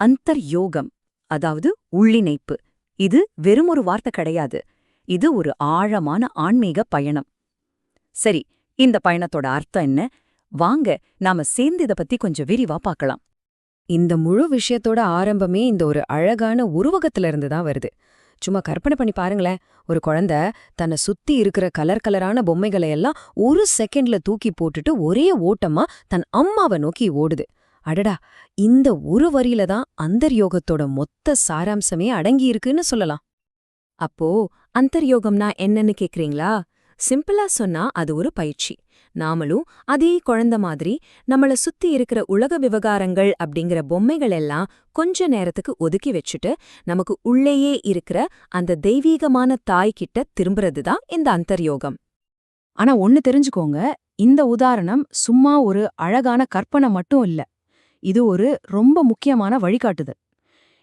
அந்தர்யோகம் அதாவது உள்ளிணைப்பு. இது வெறும் ஒரு வார்த்தை கிடையாது. இது ஒரு ஆழமான ஆன்மீக பயணம். சரி இந்த பயணத்தோட அர்த்தம் என்ன? வாங்க நாம சேர்ந்து இதை பத்தி கொஞ்சம் விரிவா பார்க்கலாம் இந்த முழு விஷயத்தோட ஆரம்பமே இந்த ஒரு அழகான உருவகத்துல இருந்து தான் வருது. சும்மா கற்பனை பண்ணி பாருங்களேன். ஒரு குழந்தை தன்னை சுத்தி இருக்கிற கலர் கலரான பொம்மைகளை எல்லாம் ஒரு செகண்ட்ல தூக்கி போட்டுட்டு ஒரே ஓட்டமா தன் அம்மாவை நோக்கி ஓடுது. அடடா இந்த ஒரு வரியில தான் அந்தர்யோகத்தோட மொத்த சாராம்சமே அடங்கியிருக்குன்னு சொல்லலாம். அப்போ அந்தர்யோகம்னா என்னன்னு கேக்குறீங்களா? சிம்பிளா சொன்னா அது ஒரு பயிற்சி. நாமளும் அதே குழந்த மாதிரி நம்மள சுத்தி இருக்கிற உலக விவகாரங்கள் அப்படிங்கிற பொம்மைகள் எல்லாம் கொஞ்ச நேரத்துக்கு ஒதுக்கி வச்சுட்டு நமக்கு உள்ளேயே இருக்கிற அந்த தெய்வீகமான தாய் கிட்ட திரும்புறது தான் இந்த அந்தர்யோகம். ஆனா ஒன்னு தெரிஞ்சுக்கோங்க இந்த உதாரணம் சும்மா ஒரு அழகான கற்பனை மட்டும் இல்ல. இது ஒரு ரொம்ப முக்கியமான வழிகாட்டுதல்.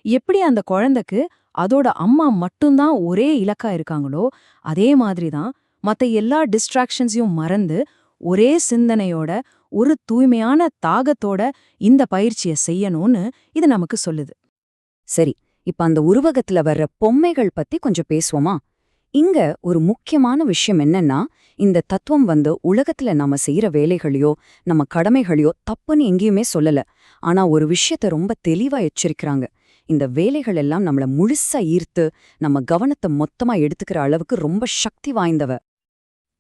எப்படி அந்த குழந்தைக்கு அதோட அம்மா மட்டும்தான் ஒரே இலக்கா இருக்காங்களோ அதே மாதிரி தான் மத்த எல்லா டிஸ்ட்ராக்ஷன்ஸையும் மறந்து ஒரே சிந்தனையோட ஒரு தூய்மையான தாகத்தோட இந்த பயிற்சியை செய்யணும்னு இது நமக்கு சொல்லுது. சரி இப்ப அந்த உருவகத்துல வர்ற பொம்மைகள் பத்தி கொஞ்சம் பேசுவோமா? இங்க ஒரு முக்கியமான விஷயம் என்னன்னா இந்த தத்துவம் வந்து உலகத்துல நாம செய்யற வேலைகளையோ நம்ம கடமைகளையோ தப்புன்னு எங்கேயுமே சொல்லல. ஆனா ஒரு விஷயத்த ரொம்ப தெளிவா எச்சரிக்கிறாங்க. இந்த வேலைகள் எல்லாம் நம்மள முழுசா ஈர்த்து நம்ம கவனத்தை மொத்தமா எடுத்துக்கிற அளவுக்கு ரொம்ப சக்தி வாய்ந்தவ.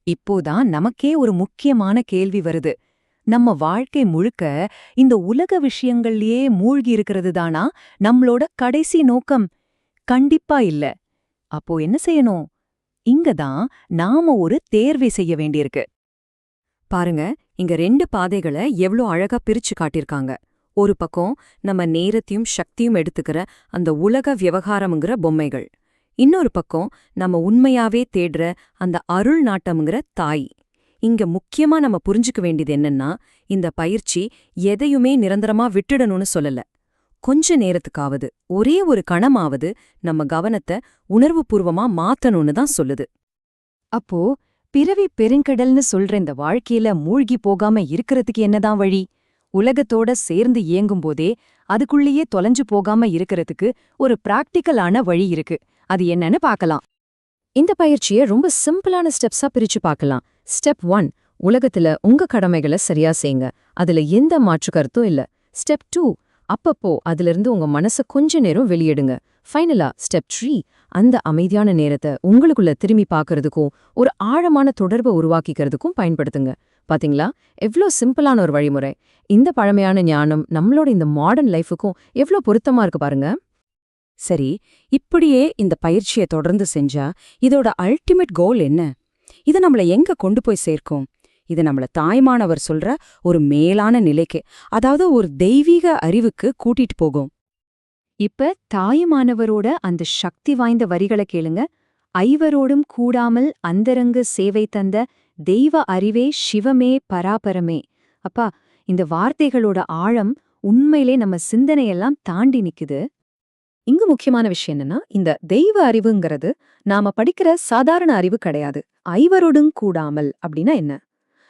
இப்போதான் நமக்கே ஒரு முக்கியமான கேள்வி வருது. நம்ம வாழ்க்கை முழுக்க இந்த உலக விஷயங்கள்லயே மூழ்கி இருக்கிறது தானா? நம்மளோட கடைசி நோக்கம்? கண்டிப்பா இல்ல. அப்போ என்ன செய்யணும்? இங்கதான் நாம ஒரு தேர்வை செய்ய வேண்டியிருக்கு. பாருங்க இங்க ரெண்டு பாதைகளை எவ்ளோ அழகா பிரிச்சு காட்டியிருக்காங்க. ஒரு பக்கம் நம்ம நேரத்தையும் சக்தியும் எடுத்துக்கிற அந்த உலக விவகாரம்ங்கிற பொம்மைகள். இன்னொரு பக்கம் நம்ம உண்மையாவே தேடுற அந்த அருள் நாட்டம்ங்கிற தாய். இங்க முக்கியமா நம்ம புரிஞ்சுக்க வேண்டியது என்னன்னா இந்த பயிற்சி எதையுமே நிரந்தரமா விட்டுடணும்னு சொல்லல. கொஞ்ச நேரத்துக்காவது ஒரே ஒரு கணமாவது நம்ம கவனத்தை உணர்வுபூர்வமா மாத்தணும்னு தான் சொல்லுது. அப்போ பிறவி பெருங்கடல்னு சொல்ற இந்த வாழ்க்கையில மூழ்கி போகாம இருக்கிறதுக்கு என்னதான் வழி? உலகத்தோட சேர்ந்து இயங்கும்போதே அதுக்குள்ளேயே தொலைஞ்சு போகாம இருக்கிறதுக்கு ஒரு பிராக்டிக்கலான வழி இருக்கு. அது என்னன்னு பார்க்கலாம் இந்த பயிற்சியை ரொம்ப சிம்பிளான ஸ்டெப்ஸா பிரிச்சு பார்க்கலாம் ஸ்டெப் ஒன் உலகத்துல உங்க கடமைகளை சரியா செய்யுங்க அதுல எந்த மாற்று கருத்தும் இல்ல. ஸ்டெப் டூ அப்பப்போ அதிலிருந்து உங்க மனச கொஞ்ச நேரம் வெளியிடுங்க. ஃபைனலா ஸ்டெப் த்ரீ அந்த அமைதியான நேரத்தை உங்களுக்குள்ள திரும்பி பார்க்கறதுக்கும் ஒரு ஆழமான தொடர்பை உருவாக்கிக்கிறதுக்கும் பயன்படுத்துங்க. பாத்தீங்களா? எவ்ளோ சிம்பிளான ஒரு வழிமுறை. இந்த பழமையான ஞானம் நம்மளோட இந்த மாடர்ன் லைஃபுக்கும் எவ்ளோ பொருத்தமா இருக்கு பாருங்க. சரி இப்படியே இந்த பயிற்சியை தொடர்ந்து செஞ்சா இதோட அல்டிமேட் கோல் என்ன? இது நம்மள எங்க கொண்டு போய் சேர்க்கும்? இது நம்மள தாய்மானவர் சொல்ற ஒரு மேலான நிலைக்கு அதாவது ஒரு தெய்வீக அறிவுக்கு கூட்டிட்டு போகும். இப்ப தாயுமானவரோட அந்த சக்தி வாய்ந்த வரிகளை கேளுங்க. ஐவரோடும் கூடாமல் அந்தரங்கு சேவை தந்த தெய்வ அறிவே சிவமே பராபரமே. அப்பா இந்த வார்த்தைகளோட ஆழம் உண்மையிலே நம்ம சிந்தனையெல்லாம் தாண்டி நிக்குது. இங்கு முக்கியமான விஷயம் என்னன்னா இந்த தெய்வ அறிவுங்கிறது நாம படிக்கிற சாதாரண அறிவு கிடையாது. ஐவரோடும் கூடாமல் அப்படின்னா என்ன?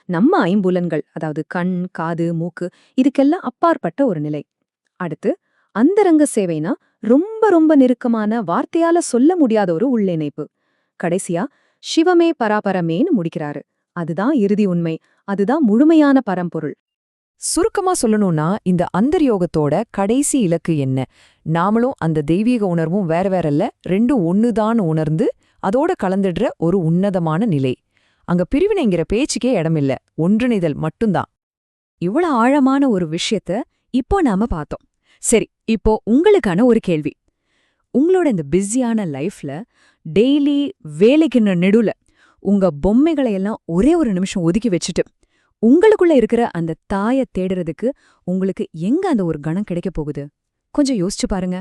நம்ம ஐம்புலன்கள் அதாவது கண் காது மூக்கு இதுக்கெல்லாம் அப்பாற்பட்ட ஒரு நிலை. அடுத்து அந்தரங்க சேவைனா ரொம்ப ரொம்ப நெருக்கமான வார்த்தையால சொல்ல முடியாத ஒரு உள்ளிணைப்பு. கடைசியா சிவமே பராபரமேன்னு முடிக்கிறாரு. அதுதான் இறுதி உண்மை. அதுதான் முழுமையான பரம்பொருள். சுருக்கமா சொல்லணும்னா இந்த அந்தர்யோகத்தோட கடைசி இலக்கு என்ன? நாமளும் அந்த தெய்வீக உணர்வும் வேற வேறல்ல ரெண்டும் ஒண்ணுதான் உணர்ந்து அதோட கலந்துடுற ஒரு உன்னதமான நிலை. அங்க பிரிவினைங்கிற பேச்சுக்கே இடமில்ல. ஒன்றிணைதல் மட்டும்தான். இவ்வளவு ஆழமான ஒரு விஷயத்த இப்போ நாம பார்த்தோம். சரி இப்போ உங்களுக்கான ஒரு கேள்வி. உங்களோட இந்த பிஸியான லைஃப்ல டெய்லி வேலைக்கு நெடுல உங்க பொம்மைகளை எல்லாம் ஒரே ஒரு நிமிஷம் ஒதுக்கி வச்சுட்டு உங்களுக்குள்ள இருக்கிற அந்த தாயை தேடுறதுக்கு உங்களுக்கு எங்க அந்த ஒரு கணம் கிடைக்க போகுது? கொஞ்சம் யோசிச்சு பாருங்க.